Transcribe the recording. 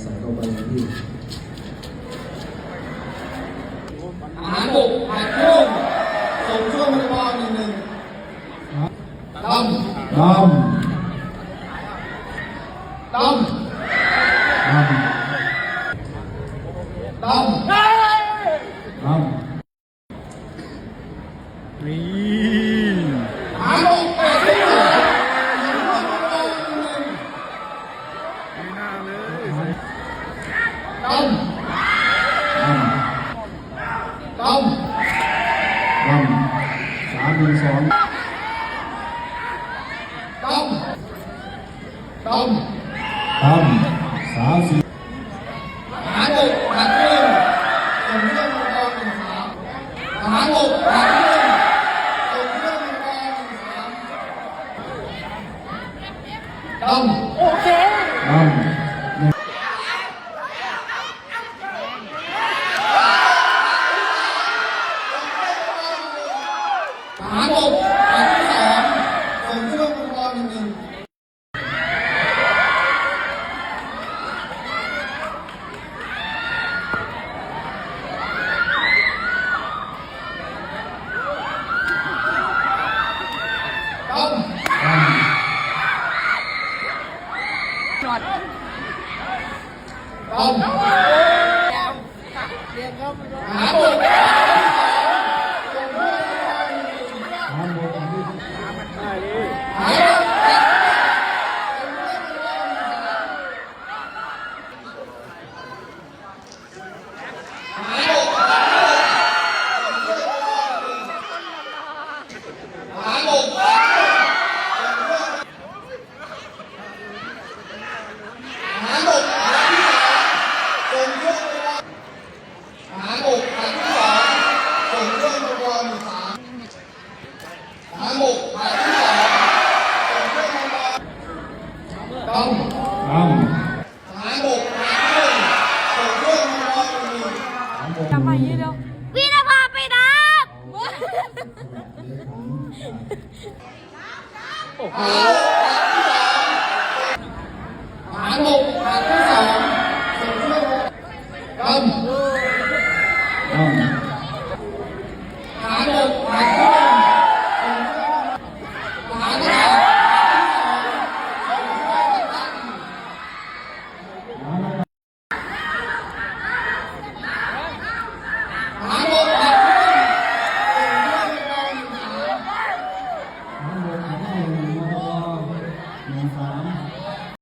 ใส่เข้าไปที่อาหารบกผัดกุ้งส่งช่วงบริวารหนึ่งหนึ่งดำดดำดำำดำ ดำ นี่ อาหารบกแปดสิบ ไม่น่าเลย ดำดำดำดำสามหนึ่งสองดำดำดำสามสี่อาหารบกผัดกุ้งส่งช่วงบริวารหนึ่งสามอาหารบกผัดกุ้งส่งช่วงบริวารหนึ่งสามดำดำ อาหารบกอันที่สองส่งช่วงบริวารหนึ่งหนึ่ง ดำ ดำ ดำอาหารบก หารบกหารที่สองส่งเครื่องมังกรหนึ่งสามหารบกหารที่สองส่งเครื่องมังกรต้องต้องหารบกหารที่หนึ่งส่งเครื่องมังกรหนึ่งสามาอย่างนี้เดียววีรภาไปดับโอ้โหหารบกหารที่สองส่งเครื่องมังกร